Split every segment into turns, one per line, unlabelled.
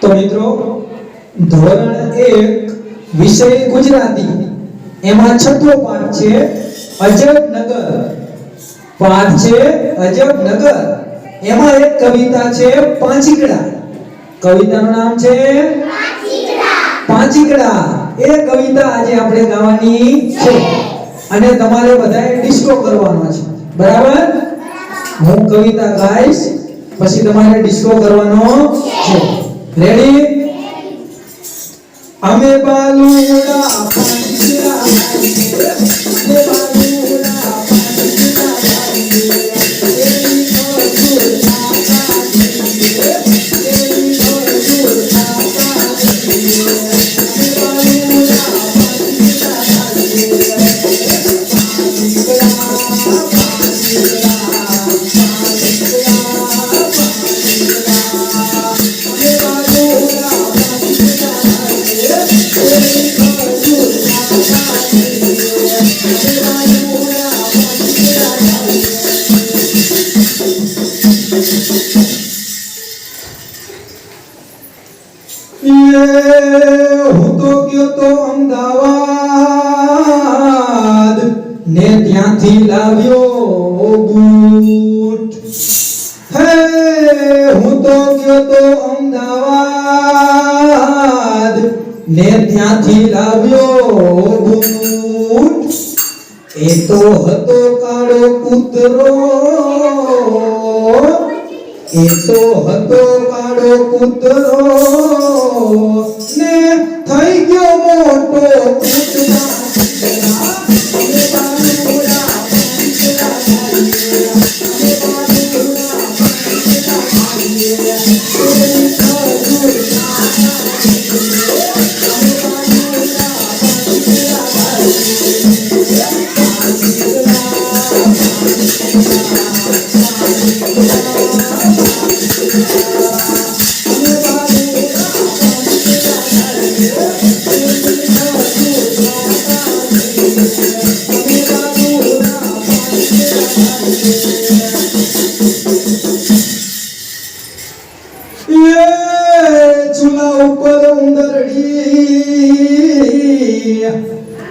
તો મિત્રો, ધોરણ એક વિષય ગુજરાતી. એમાં છઠ્ઠો પાઠ છે અજબનગર. પાઠ છે અજબનગર. એમાં એક કવિતા છે પાંચીકડા. કવિતાનું નામ છે પાંચીકડા. એ કવિતા આજે આપણે ગાવાની છે. અને તમારે બધાએ ડિસ્કો કરવાનો છે. બરાબર? હું કવિતા ગાઈશ, પછી તમારે ડિસ્કો કરવાનો છે. રેડી? અમે બાલુડા હું તો ગયો તો અમદાવાદ. ને ત્યાંથી લાવ્યો બૂટ. હે, હું તો ગયો તો અમદાવાદ. ને ત્યાંથી લાવ્યો બૂટ. એ તો હતો કાળો કૂતરો. એ તો હતો કાળો કૂતરો. Oh,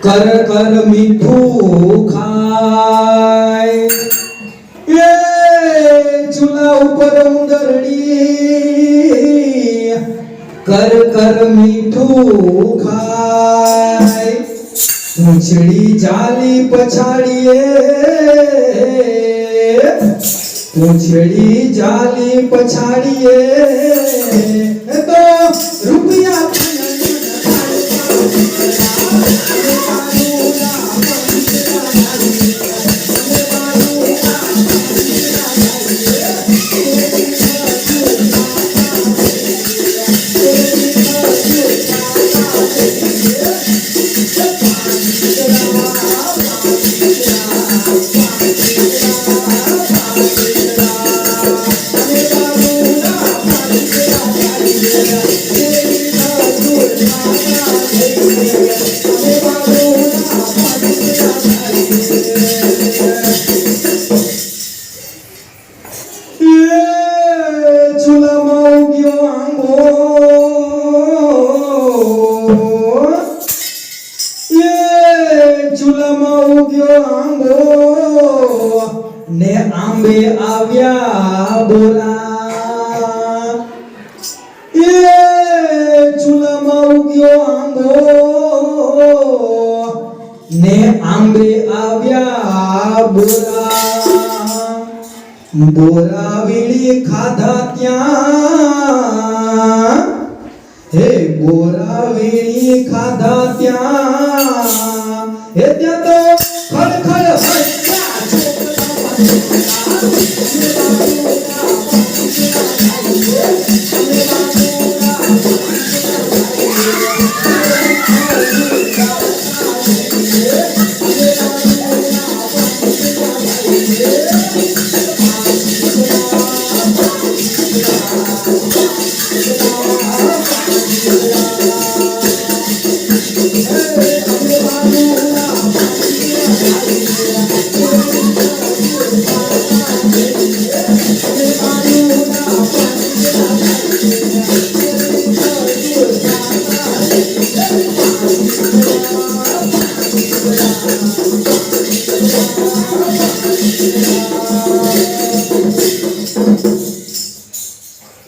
કર કર મીઠું ખાય એ ચૂલા ઉપર ઉંદરડી કર કર મીઠું ખાય. પૂંછડી જાલી પછાડીએ. પૂંછડી જાલી પછાડીએ. તો રૂપિયા એ ને આંબે આવ્યા બોલા. એ ચૂલામાં ઉગ્યો આંબો ને આંબે આવ્યા બોલા. दोरा विली खाधा त्या हे गोरा विली खाधा त्या हे त्या तो खड़खड़ हो जा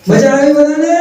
मजा आई बनाने